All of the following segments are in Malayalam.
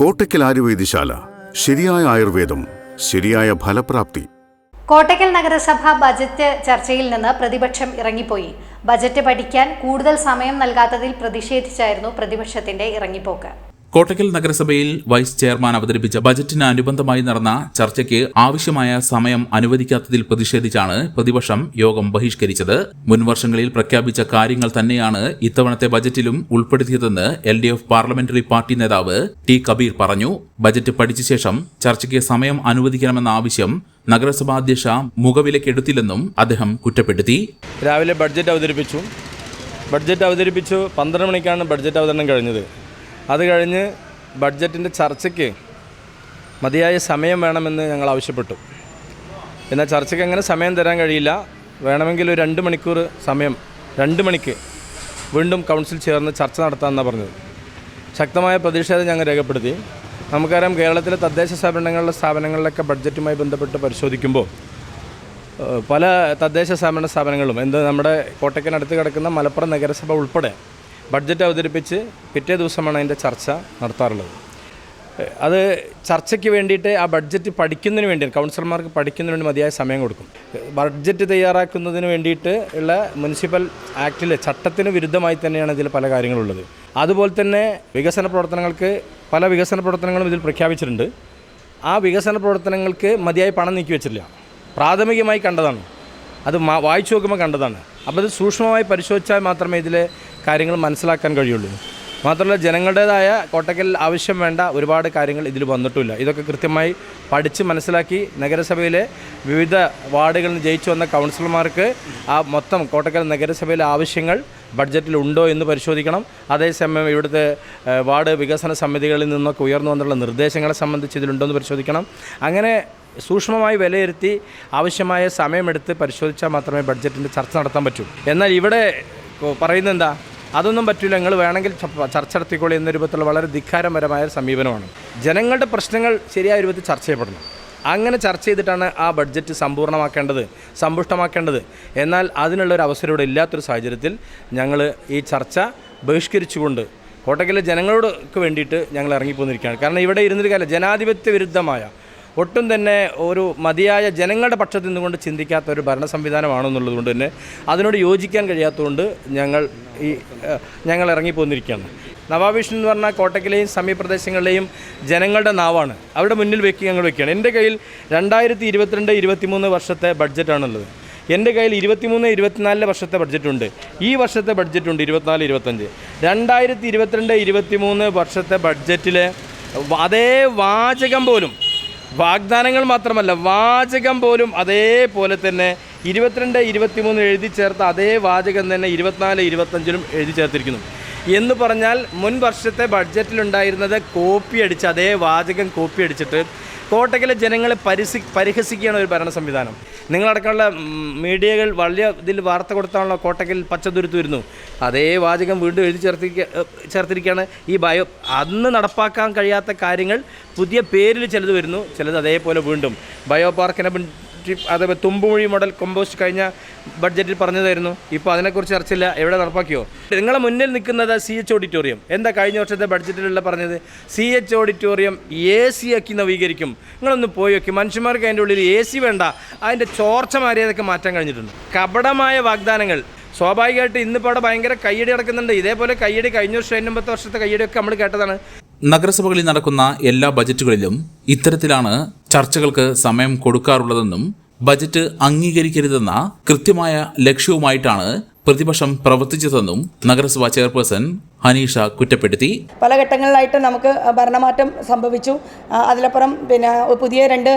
കോട്ടയ്ക്കൽ ആയുർവേദശാല ശരിയായ ആയുർവേദം ശരിയായ ഫലപ്രാപ്തി. കോട്ടയ്ക്കൽ നഗരസഭ ബജറ്റ് ചർച്ചയിൽ നിന്ന് പ്രതിപക്ഷം ഇറങ്ങിപ്പോയി. ബജറ്റ് പഠിക്കാൻ കൂടുതൽ സമയം നൽകാത്തതിൽ പ്രതിഷേധിച്ചായിരുന്നു പ്രതിപക്ഷത്തിന്റെ ഇറങ്ങിപ്പോക്ക്. കോട്ടക്കൽ നഗരസഭയിൽ വൈസ് ചെയർമാൻ അവതരിപ്പിച്ച ബജറ്റിന് അനുബന്ധമായി നടന്ന ചർച്ചയ്ക്ക് ആവശ്യമായ സമയം അനുവദിക്കാത്തതിൽ പ്രതിഷേധിച്ചാണ് പ്രതിപക്ഷം യോഗം ബഹിഷ്കരിച്ചത്. മുൻവർഷങ്ങളിൽ പ്രഖ്യാപിച്ച കാര്യങ്ങൾ തന്നെയാണ് ഇത്തവണത്തെ ബജറ്റിലും ഉൾപ്പെടുത്തിയതെന്ന് L D F parliamentary party നേതാവ് ടി കബീർ പറഞ്ഞു. ബജറ്റ് പഠിച്ച ശേഷം ചർച്ചയ്ക്ക് സമയം അനുവദിക്കണമെന്ന ആവശ്യം നഗരസഭാ അധ്യക്ഷ മുഖവിലക്കെടുത്തില്ലെന്നും അദ്ദേഹം കുറ്റപ്പെടുത്തി. രാവിലെ ബഡ്ജറ്റ് അവതരിപ്പിച്ചു. ബഡ്ജറ്റ് അവതരിപ്പിച്ചു. പന്ത്രണ്ട് മണിക്കാണ് ബഡ്ജറ്റ് അവതരണം കഴിഞ്ഞത്. അത് കഴിഞ്ഞ് ബഡ്ജറ്റിന്റെ ചർച്ചയ്ക്ക് മതിയായ സമയം വേണമെന്ന് ഞങ്ങൾ ആവശ്യപ്പെട്ടു. എന്നാൽ ചർച്ചയ്ക്ക് അങ്ങനെ സമയം തരാൻ കഴിയില്ല. വേണമെങ്കിൽ ഒരു രണ്ട് മണിക്കൂർ സമയം രണ്ട് മണിക്ക് വീണ്ടും കൗൺസിൽ ചേർന്ന് ചർച്ച നടത്താമെന്നാണ് പറഞ്ഞത്. ശക്തമായ പ്രതിഷേധം ഞങ്ങൾ രേഖപ്പെടുത്തി. നമുക്കറിയാം കേരളത്തിലെ തദ്ദേശ സ്ഥാപനങ്ങളിലെ സ്ഥാപനങ്ങളിലൊക്കെ ബഡ്ജറ്റുമായി ബന്ധപ്പെട്ട് പരിശോധിക്കുമ്പോൾ പല തദ്ദേശ സ്ഥാപന സ്ഥാപനങ്ങളും എന്ത് നമ്മുടെ കോട്ടയ്ക്കനടുത്ത് കിടക്കുന്ന മലപ്പുറം നഗരസഭ ഉൾപ്പെടെ ബഡ്ജറ്റ് അവതരിപ്പിച്ച് പിറ്റേ ദിവസമാണ് അതിന്റെ ചർച്ച നടത്താറുള്ളത്. അത് ചർച്ചയ്ക്ക് വേണ്ടിയിട്ട് ആ ബഡ്ജറ്റ് പഠിക്കുന്നതിന് വേണ്ടി കൗൺസിലർമാർക്ക് പഠിക്കുന്നതിന് വേണ്ടി മതിയായ സമയം കൊടുക്കും. ബഡ്ജറ്റ് തയ്യാറാക്കുന്നതിന് വേണ്ടിയിട്ട് ഉള്ള മുനിസിപ്പൽ ആക്ടിലെ ചട്ടത്തിന് വിരുദ്ധമായി തന്നെയാണ് ഇതിൽ പല കാര്യങ്ങളുള്ളത്. അതുപോലെ തന്നെ വികസന പ്രവർത്തനങ്ങൾക്ക് പല വികസന പ്രവർത്തനങ്ങളും ഇതിൽ പ്രഖ്യാപിച്ചിട്ടുണ്ട്. ആ വികസന പ്രവർത്തനങ്ങൾക്ക് മതിയായ പണം നീക്കി വെച്ചില്ല പ്രാഥമികമായി കണ്ടതാണ്. അത് വായിച്ചു നോക്കുമ്പോൾ കണ്ടതാണ്. അപ്പോൾ അത് സൂക്ഷ്മമായി പരിശോധിച്ചാൽ മാത്രമേ ഇതിലെ കാര്യങ്ങൾ മനസ്സിലാക്കാൻ കഴിയുള്ളൂ. മാത്രമല്ല ജനങ്ങളുടേതായ കോട്ടക്കൽ ആവശ്യം വേണ്ട ഒരുപാട് കാര്യങ്ങൾ ഇതിൽ വന്നിട്ടില്ല. ഇതൊക്കെ കൃത്യമായി പഠിച്ച് മനസ്സിലാക്കി നഗരസഭയിലെ വിവിധ വാർഡുകളിൽ ജയിച്ചു വന്ന കൗൺസിലർമാർക്ക് ആ മൊത്തം കോട്ടക്കൽ നഗരസഭയിലെ ആവശ്യങ്ങൾ ബഡ്ജറ്റിലുണ്ടോ എന്ന് പരിശോധിക്കണം. അതേസമയം ഇവിടുത്തെ വാർഡ് വികസന സമിതികളിൽ നിന്നൊക്കെ ഉയർന്നു വന്നുള്ള നിർദ്ദേശങ്ങളെ സംബന്ധിച്ച് ഇതിലുണ്ടോ എന്ന് പരിശോധിക്കണം. അങ്ങനെ സൂക്ഷ്മമായി വിലയിരുത്തി ആവശ്യമായ സമയമെടുത്ത് പരിശോധിച്ചാൽ മാത്രമേ ബഡ്ജറ്റിന്റെ ചർച്ച നടത്താൻ പറ്റൂ. എന്നാൽ ഇവിടെ പറയുന്നത് എന്താ? അതൊന്നും പറ്റില്ല നിങ്ങൾ വേണമെങ്കിൽ ചർച്ച നടത്തിക്കോളി എന്ന രൂപത്തിലുള്ള വളരെ ധിക്കാരപരമായ സമീപനമാണ്. ജനങ്ങളുടെ പ്രശ്നങ്ങൾ ശരിയായ രൂപത്തിൽ ചർച്ച ചെയ്യപ്പെടണം. അങ്ങനെ ചർച്ച ചെയ്തിട്ടാണ് ആ ബഡ്ജറ്റ് സമ്പൂർണമാക്കേണ്ടത് സമ്പുഷ്ടമാക്കേണ്ടത്. എന്നാൽ അതിനുള്ള ഒരു അവസരം ഇവിടെ ഇല്ലാത്തൊരു സാഹചര്യത്തിൽ ഞങ്ങൾ ഈ ചർച്ച ബഹിഷ്കരിച്ചുകൊണ്ട് കോട്ടക്കലെ ജനങ്ങളോടൊക്കെ വേണ്ടിയിട്ട് ഞങ്ങൾ ഇറങ്ങിപ്പോന്നിരിക്കുകയാണ്. കാരണം ഇവിടെ ഇരുന്നൊരു കാലം ജനാധിപത്യ വിരുദ്ധമായ ഒട്ടും തന്നെ ഒരു മതിയായ ജനങ്ങളുടെ പക്ഷത്ത് നിന്നുകൊണ്ട് ചിന്തിക്കാത്ത ഒരു ഭരണ സംവിധാനമാണെന്നുള്ളത് കൊണ്ട് തന്നെ അതിനോട് യോജിക്കാൻ കഴിയാത്തതുകൊണ്ട് ഞങ്ങൾ ഈ ഞങ്ങൾ ഇറങ്ങിപ്പോന്നിരിക്കുകയാണ്. നവാബിഷ്ണു എന്ന് പറഞ്ഞാൽ കോട്ടക്കിലെയും സമീപപ്രദേശങ്ങളിലെയും ജനങ്ങളുടെ നാവാണ്. അവരുടെ മുന്നിൽ വെക്കുക ഞങ്ങൾ വെക്കുകയാണ്. എന്റെ കയ്യിൽ രണ്ടായിരത്തി ഇരുപത്തിരണ്ട് ഇരുപത്തിമൂന്ന് വർഷത്തെ ബഡ്ജറ്റാണുള്ളത്. എന്റെ കയ്യിൽ ഇരുപത്തിമൂന്ന് ഇരുപത്തിനാലിലെ വർഷത്തെ ബഡ്ജറ്റുണ്ട്. ഈ വർഷത്തെ ബഡ്ജറ്റുണ്ട് ഇരുപത്തിനാല് ഇരുപത്തഞ്ച് രണ്ടായിരത്തി ഇരുപത്തിരണ്ട് ഇരുപത്തിമൂന്ന് വർഷത്തെ ബഡ്ജറ്റിലെ അതേ വാചകം പോലും വാഗ്ദാനങ്ങൾ മാത്രമല്ല വാചകം പോലും അതേപോലെ തന്നെ ഇരുപത്തിരണ്ട് ഇരുപത്തിമൂന്ന് എഴുതി ചേർത്ത അതേ വാചകം തന്നെ ഇരുപത്തിനാല് ഇരുപത്തഞ്ചിലും എഴുതി ചേർത്തിരിക്കുന്നു. എന്ന് പറഞ്ഞാൽ മുൻ വർഷത്തെ ബഡ്ജറ്റിലുണ്ടായിരുന്നത് കോപ്പി അടിച്ച് അതേ വാചകം കോപ്പി അടിച്ചിട്ട് കോട്ടക്കലെ ജനങ്ങളെ പരിസി പരിഹസിക്കുകയാണ് ഒരു ഭരണ സംവിധാനം. നിങ്ങളടക്കമുള്ള മീഡിയകൾ വലിയ ഇതിൽ വാർത്ത കൊടുത്താണല്ലോ കോട്ടക്കൽ പച്ചതുരുത്ത് വരുന്നു അതേ വാചകം വീണ്ടും എഴുതി ചേർത്തിരിക്ക ചേർത്തിരിക്കുകയാണ്. ഈ ബയോ അന്ന് നടപ്പാക്കാൻ കഴിയാത്ത കാര്യങ്ങൾ പുതിയ പേരിൽ ചിലത് വരുന്നു. ചിലത് അതേപോലെ വീണ്ടും. ബയോ പാർക്കിനെ പറ്റി അതേപോലെ തുമ്പുമൊഴി മോഡൽ കമ്പോസ്റ്റ് കഴിഞ്ഞ ബഡ്ജറ്റിൽ പറഞ്ഞതായിരുന്നു. ഇപ്പോൾ അതിനെക്കുറിച്ച് ചർച്ചയില്ല എവിടെ നടപ്പാക്കിയോ? നിങ്ങളെ മുന്നിൽ നിൽക്കുന്നത് സി എച്ച് ഓഡിറ്റോറിയം എന്താ കഴിഞ്ഞ വർഷത്തെ ബഡ്ജറ്റിലുള്ള പറഞ്ഞത്? C H auditorium A C ആക്കി നവീകരിക്കും. നിങ്ങളൊന്ന് പോയി നോക്കി. മനുഷ്യന്മാർക്ക് അതിന്റെ ഉള്ളിൽ എ സി വേണ്ട. അതിന്റെ ചോർച്ച മാറിയതൊക്കെ മാറ്റാൻ കഴിഞ്ഞിട്ടുണ്ട്. കപടമായ വാഗ്ദാനങ്ങൾ. സ്വാഭാവികമായിട്ട് ഇന്നിപ്പോൾ അവിടെ ഭയങ്കര കയ്യടി നടക്കുന്നുണ്ട്. ഇതേപോലെ കയ്യടി കഴിഞ്ഞ വർഷം മുമ്പത്തെ വർഷത്തെ കയ്യടിയൊക്കെ നമ്മൾ കേട്ടതാണ്. നഗരസഭകളിൽ നടക്കുന്ന എല്ലാ ബജറ്റുകളിലും ഇത്തരത്തിലാണ് ചർച്ചകൾക്ക് സമയം കൊടുക്കാറുള്ളതെന്നും ബജറ്റ് അംഗീകരിക്കരുതെന്ന കൃത്യമായ ലക്ഷ്യവുമായിട്ടാണ് പ്രതിപക്ഷം പ്രവർത്തിച്ചതെന്നും നഗരസഭാ ചെയർപേഴ്സൺ ഹനീഷ കുറ്റപ്പെടുത്തി. പല ഘട്ടങ്ങളിലായിട്ട് നമുക്ക് ഭരണമാറ്റം സംഭവിച്ചു. അതിലപ്പുറം പിന്നെ പുതിയ രണ്ട്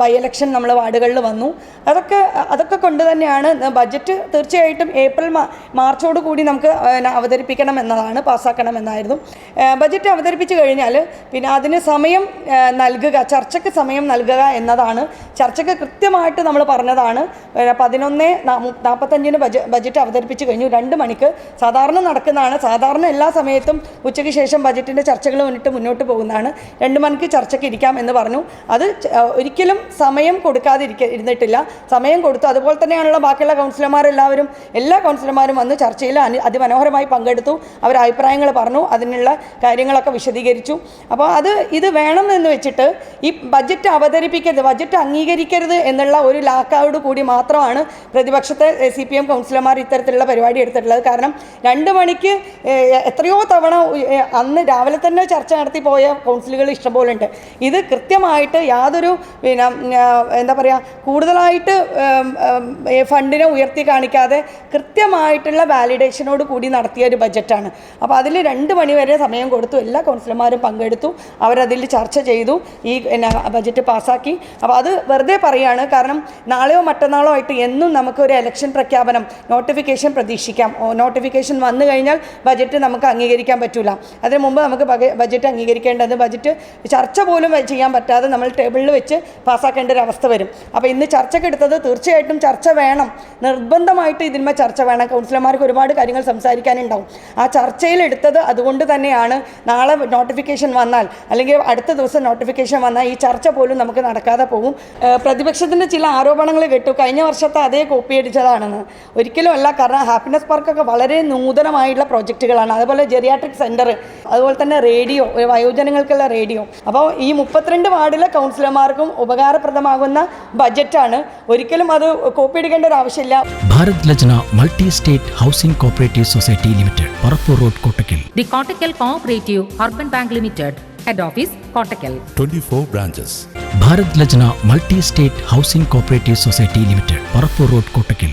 ബൈ ഇലക്ഷൻ നമ്മൾ വാർഡുകളിൽ വന്നു. അതൊക്കെ അതൊക്കെ കൊണ്ട് തന്നെയാണ് ബജറ്റ് തീർച്ചയായിട്ടും ഏപ്രിൽ മാർച്ചോട് കൂടി നമുക്ക് അവതരിപ്പിക്കണം എന്നതാണ് പാസ്സാക്കണം എന്നായിരുന്നു. ബജറ്റ് അവതരിപ്പിച്ച് കഴിഞ്ഞാൽ പിന്നെ അതിന് സമയം നൽകുക ചർച്ചയ്ക്ക് സമയം നൽകുക എന്നതാണ്. ചർച്ചയ്ക്ക് കൃത്യമായിട്ട് നമ്മൾ പറഞ്ഞതാണ്. പതിനൊന്ന് നാൽപ്പത്തഞ്ചിന് ബജ ബജറ്റ് അവതരിപ്പിച്ച് കഴിഞ്ഞു. രണ്ട് മണിക്ക് സാധാരണ നടക്കുന്നതാണ് സാധാരണ സാധാരണ എല്ലാ സമയത്തും ഉച്ചയ്ക്ക് ശേഷം ബജറ്റിന്റെ ചർച്ചകൾ മുന്നിട്ട് മുന്നോട്ട് പോകുന്നതാണ്. രണ്ട് മണിക്ക് ചർച്ചയ്ക്ക് ഇരിക്കാം എന്ന് പറഞ്ഞു. അത് ഒരിക്കലും സമയം കൊടുക്കാതെ ഇരുന്നിട്ടില്ല. സമയം കൊടുത്തു. അതുപോലെ തന്നെയാണുള്ള ബാക്കിയുള്ള കൗൺസിലർമാരെല്ലാവരും എല്ലാ കൗൺസിലർമാരും വന്ന് ചർച്ചയിൽ അതിമനോഹരമായി പങ്കെടുത്തു. അവർ അഭിപ്രായങ്ങൾ പറഞ്ഞു. അതിനുള്ള കാര്യങ്ങളൊക്കെ വിശദീകരിച്ചു. അപ്പോൾ അത് ഇത് വേണം എന്ന് വെച്ചിട്ട് ഈ ബജറ്റ് അവതരിപ്പിക്കരുത് ബജറ്റ് അംഗീകരിക്കരുത് എന്നുള്ള ഒരു ലാക്കോട് കൂടി മാത്രമാണ് പ്രതിപക്ഷത്തെ സി പി എം കൗൺസിലർമാർ ഇത്തരത്തിലുള്ള പരിപാടി എടുത്തിട്ടുള്ളത്. കാരണം രണ്ട് മണിക്ക് എത്രയോ തവണ അന്ന് രാവിലെ തന്നെ ചർച്ച നടത്തി പോയ കൗൺസിലുകൾ ഇഷ്ടംപോലെ ഉണ്ട് ഇത് കൃത്യമായിട്ട് യാതൊരു പിന്നെ എന്താ പറയുക കൂടുതലായിട്ട് ഫണ്ടിനെ ഉയർത്തി കാണിക്കാതെ കൃത്യമായിട്ടുള്ള വാലിഡേഷനോട് കൂടി നടത്തിയ ഒരു ബജറ്റാണ്. അപ്പോൾ അതിൽ രണ്ട് മണിവരെ സമയം കൊടുത്തു. എല്ലാ കൗൺസിലർമാരും പങ്കെടുത്തു. അവരതിൽ ചർച്ച ചെയ്തു. ഈ ബജറ്റ് പാസ്സാക്കി. അപ്പോൾ അത് വെറുതെ പറയുകയാണ് കാരണം നാളെയോ മറ്റന്നാളോ ആയിട്ട് എന്നും നമുക്ക് ഒരു ഇലക്ഷൻ പ്രഖ്യാപനം നോട്ടിഫിക്കേഷൻ പ്രതീക്ഷിക്കാം. നോട്ടിഫിക്കേഷൻ വന്നു കഴിഞ്ഞാൽ ബജറ്റ് നമുക്ക് അംഗീകരിക്കാൻ പറ്റില്ല അതിനു മുമ്പ് നമുക്ക് ബജറ്റ് അംഗീകരിക്കേണ്ടത് ബജറ്റ് ചർച്ച പോലും ചെയ്യാൻ പറ്റാതെ നമ്മൾ ടേബിളിൽ വെച്ച് പാസ്സാക്കേണ്ട ഒരു അവസ്ഥ വരും. അപ്പോൾ ഇന്ന് ചർച്ചയ്ക്ക് എടുത്തത് തീർച്ചയായിട്ടും ചർച്ച വേണം. നിർബന്ധമായിട്ട് ഇതിന്മേൽ ചർച്ച വേണം. കൗൺസിലർമാർക്ക് ഒരുപാട് കാര്യങ്ങൾ സംസാരിക്കാനുണ്ടാവും. ആ ചർച്ചയിലെടുത്തത് അതുകൊണ്ട് തന്നെയാണ് നാളെ നോട്ടിഫിക്കേഷൻ വന്നാൽ അല്ലെങ്കിൽ അടുത്ത ദിവസം നോട്ടിഫിക്കേഷൻ വന്നാൽ ഈ ചർച്ച പോലും നമുക്ക് നടക്കാതെ പോകും. പ്രതിപക്ഷത്തിന്റെ ചില ആരോപണങ്ങൾ കേട്ടു. കഴിഞ്ഞ വർഷത്തെ അതേ കോപ്പി അടിച്ചതാണെന്ന്. ഒരിക്കലും അല്ല കാരണം ഹാപ്പിനെസ് പാർക്കൊക്കെ വളരെ നൂതനമായിട്ടുള്ള പ്രോജക്റ്റുകളാണ് അതുപോലെ ജെറിയാട്രിക് സെന്റർ അതുപോലെ തന്നെ റേഡിയോ വയോജനങ്ങൾക്കുള്ള റേഡിയോ അപ്പോൾ ഈ മുപ്പത്തിരണ്ട് വാർഡിലെ കൗൺസിലർമാർക്കും ഉപകാരപ്രദമാകുന്ന ബജറ്റാണ് ഒരിക്കലും അത് കോപ്പി എടുക്കേണ്ട ഒരു ആവശ്യമില്ല. Bharat Lajna multi state housing cooperative society limited Parappur road Kottakkal. The Kottakkal cooperative urban bank limited head office Kottakkal 24 branches Bharat Lajna multi state housing cooperative society limited Parappur road Kottakkal.